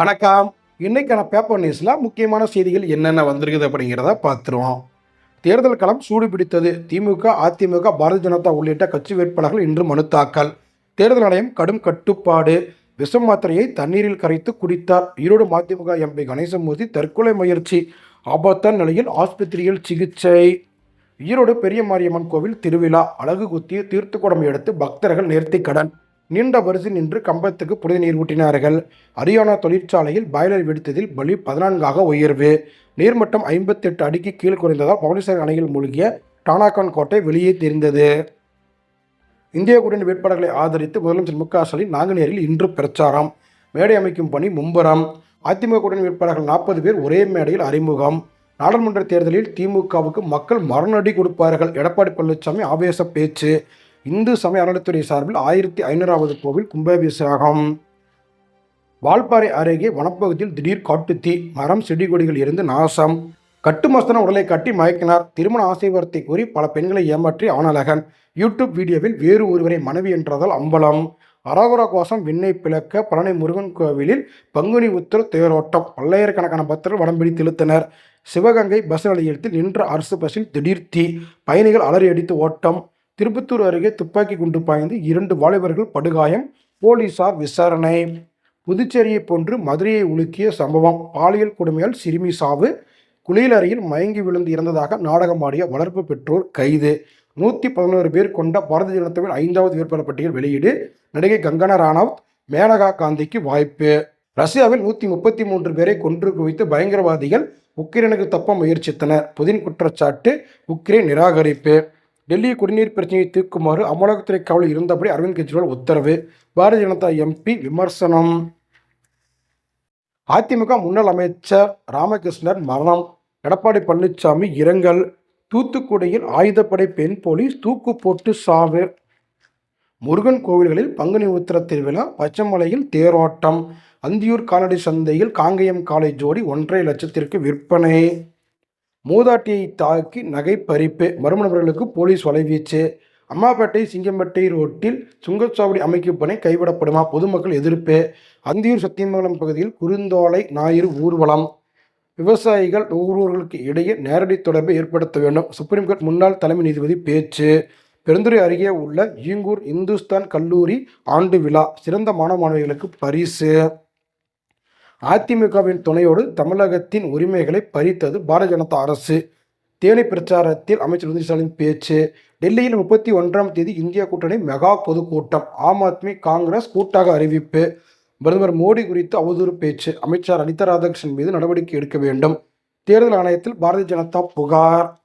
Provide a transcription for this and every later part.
வணக்கம். இன்றைக்கான பேப்பர் நியூஸில் முக்கியமான செய்திகள் என்னென்ன வந்திருக்குது அப்படிங்கிறத பார்த்துருவோம். தேர்தல் களம் சூடு பிடித்தது திமுக அதிமுக பாரதிய ஜனதா உள்ளிட்ட கட்சி வேட்பாளர்கள் இன்று மனு தாக்கல். தேர்தல் ஆணையம் கடும் கட்டுப்பாடு. விஷம் மாத்திரையை தண்ணீரில் கரைத்து குடித்தார். ஈரோடு மதிமுக எம்பி கணேசமூர்த்தி தற்கொலை முயற்சி. ஆபத்தான நிலையில் ஆஸ்பத்திரியில் சிகிச்சை. ஈரோடு பெரிய மாரியம்மன் கோவில் திருவிழா. அழகு குத்தி தீர்த்துக்குடம் எடுத்து பக்தர்கள் நேர்த்திக்கடன் நீண்ட வரிசை நின்று கம்பத்துக்கு புனித நீர் ஊட்டினார்கள் அரியானா தொழிற்சாலையில் பாய்லர் வெடித்ததில் பலி பதினான்காக உயர்வு. நீர்மட்டம் ஐம்பத்தெட்டு அடிக்கு கீழ் குறைந்ததால் பவனிசாகர் அணையில் மூழ்கிய டானாகான் கோட்டை வெளியே தெரிந்தது. இந்திய கூட்டணி வேட்பாளர்களை ஆதரித்து முதலமைச்சர் மு க ஸ்டாலின் நாங்குநேரில் இன்று பிரச்சாரம். மேடை அமைக்கும் பணி மும்பரம். அதிமுக கூட்டணி வேட்பாளர்கள் நாற்பது பேர் ஒரே மேடையில் அறிமுகம். நாடாளுமன்ற தேர்தலில் திமுகவுக்கு மக்கள் மரணடி கொடுப்பார்கள். எடப்பாடி பழனிசாமி ஆவேச பேச்சு. இந்து சமய அறநிலைத்துறை சார்பில் ஆயிரத்தி ஐநூறாவது கோவில் கும்பாபிஷேகம். வால்பாறை அருகே வனப்பகுதியில் திடீர் காட்டுத்தீ மரம் செடி கொடிகள் இருந்து நாசம். கட்டுமஸ்தன உடலை கட்டி மயக்கினார். திருமண ஆசைவார்த்தை கூறி பல பெண்களை ஏமாற்றி ஆனழகன் யூடியூப் வீடியோவில் வேறு ஒருவரை மனைவி என்றதால் அம்பலம். அரோகரா கோஷம் விண்ணை பிளக்க பழனி முருகன் கோவிலில் பங்குனி உத்தர தேரோட்டம். பல்லாயிரக்கணக்கான பக்தர்கள் வடம்பிடி இழுத்தனர். சிவகங்கை பஸ் நிலையத்தில் நின்ற அரசு பஸ்ஸில் திடீர் தீ பயணிகள் அலறி அடித்து ஓட்டம். திருப்பத்தூர் அருகே துப்பாக்கி குண்டு பாய்ந்து இரண்டு வாலிபர்கள் படுகாயம் போலீசார் விசாரணை. புதுச்சேரியை போன்று மதுரையை உலுக்கிய சம்பவம். பாலியல் கொடுமையால் சிறுமி சாவு. குளியலறையில் மயங்கி விழுந்து இறந்ததாக நாடகமாடிய வளர்ப்பு பெற்றோர் கைது. நூற்றி பதினோரு பேர் கொண்ட பாரதிய ஜனதாவின் ஐந்தாவது வேட்பாளர் பட்டியல் வெளியீடு. நடிகை கங்கனா ராணாவத் மேனகா காந்திக்கு வாய்ப்பு. ரஷ்யாவில் நூற்றி முப்பத்தி மூன்று பேரை கொன்று குவித்து பயங்கரவாதிகள் உக்ரைனுக்கு தப்ப முயற்சித்தனர். புதின் குற்றச்சாட்டு உக்ரைன் நிராகரிப்பு. டெல்லி குடிநீர் பிரச்சனையை தீர்க்குமாறு அமலாக்கத்துறை கவலை இருந்தபடி அரவிந்த் கெஜ்ரிவால் உத்தரவு. பாரதிய ஜனதா எம்பி விமர்சனம். அதிமுக முன்னாள் அமைச்சர் ராமகிருஷ்ணன் மரணம். எடப்பாடி பழனிசாமி இரங்கல். தூத்துக்குடியில் ஆயுதப்படை பெண் போலீஸ் தூக்கு போட்டு சாவு. முருகன் கோவில்களில் பங்குனி உத்திர திருவிழா பச்சைமலையில் தேரோட்டம். அந்தியூர் கால்நடை சந்தையில் காங்கேயம் காலை ஜோடி ஒன்றரை லட்சத்திற்கு விற்பனை. மூதாட்டியை தாக்கி நகை பறிப்பு. மர்ம நபர்களுக்கு போலீஸ் வலைவீச்சு அம்மாப்பேட்டை சிங்கம்பேட்டை ரோட்டில் சுங்கச்சாவடி அமைக்கும் பணி கைவிடப்படுமா? பொதுமக்கள் எதிர்ப்பு. அந்தியூர் சத்தியமங்கலம் பகுதியில் குறுந்தோலை ஞாயிறு ஊர்வலம். விவசாயிகள் நுகர்வோர்களுக்கு இடையே நேரடி தொடர்பை ஏற்படுத்த வேண்டும். சுப்ரீம் கோர்ட் முன்னாள் தலைமை நீதிபதி பேச்சு. பெருந்துறை அருகே உள்ள ஈங்கூர் இந்துஸ்தான் கல்லூரி ஆண்டு விழா. சிறந்த மாணவ மாணவிகளுக்கு பரிசு. அதிமுகவின் துணையோடு தமிழகத்தின் உரிமைகளை பறித்தது பாரதிய ஜனதா அரசு. தேனி பிரச்சாரத்தில் அமைச்சர் உதய ஸ்டாலின் பேச்சு. டெல்லியில் முப்பத்தி ஒன்றாம் தேதி இந்தியா கூட்டணி மெகா பொதுக்கூட்டம். ஆம் ஆத்மி காங்கிரஸ் கூட்டாக அறிவிப்பு. பிரதமர் மோடி குறித்து அவதூறு பேச்சு. அமைச்சர் அனிதா ராதாகிருஷ்ணன் மீது நடவடிக்கை எடுக்க வேண்டும். தேர்தல் ஆணையத்தில் பாரதிய ஜனதா புகார்.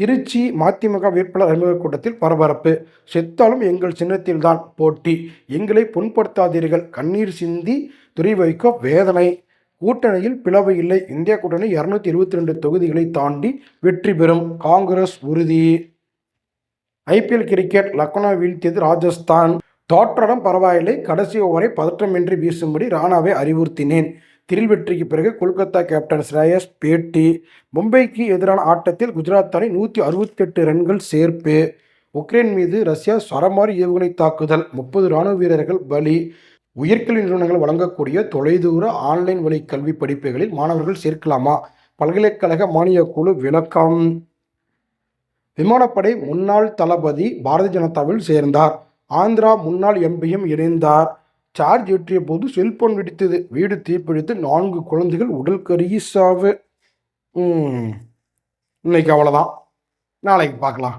திருச்சி மதிமுக வேட்பாளர் அறிமுக கூட்டத்தில் பரபரப்பு. செத்தாலும் எங்கள் சின்னத்தில்தான் போட்டி. எங்களை புண்படுத்தாதீர்கள். கண்ணீர் சிந்தி துறை வைக்க வேதனை. கூட்டணியில் பிளவு இல்லை. இந்திய கூட்டணி இரநூத்தி இருபத்தி ரெண்டு தொகுதிகளை தாண்டி வெற்றி பெறும். காங்கிரஸ் உறுதி. ஐபிஎல் கிரிக்கெட் லக்னோ வீழ்த்தியது ராஜஸ்தான். தோற்றடம் பரவாயில்லை. கடைசி ஓவரை பதற்றமின்றி வீசும்படி ராணாவை அறிவுறுத்தினேன். திரில் வெற்றிக்கு பிறகு கொல்கத்தா கேப்டன் ஸ்ரேயஸ் பேட்டி மும்பைக்கு எதிரான ஆட்டத்தில் குஜராத் அணி நூற்றி அறுபத்தெட்டு ரன்கள் சேர்ப்பு. உக்ரைன் மீது ரஷ்யா சரமாரி ஏவுகணை தாக்குதல். முப்பது இராணுவ வீரர்கள் பலி. உயர்கல்வி நிறுவனங்கள் வழங்கக்கூடிய தொலைதூர ஆன்லைன் வழி கல்வி படிப்புகளில் மாணவர்கள் சேர்க்கலாமா? பல்கலைக்கழக மானியக் குழு விளக்கம். விமானப்படை முன்னாள் தளபதி பாரதிய ஜனதாவில் சேர்ந்தார். ஆந்திரா முன்னாள் எம்பியும் இணைந்தார். சார்ஜ் ஏற்றிய போது செல்போன் வெடித்தது. வீடு தீப்பிடித்து நான்கு குழந்தைகள் உடல் கருகி சாவு. இன்னைக்கு அவ்வளோதான் நாளைக்கு பார்க்கலாம்.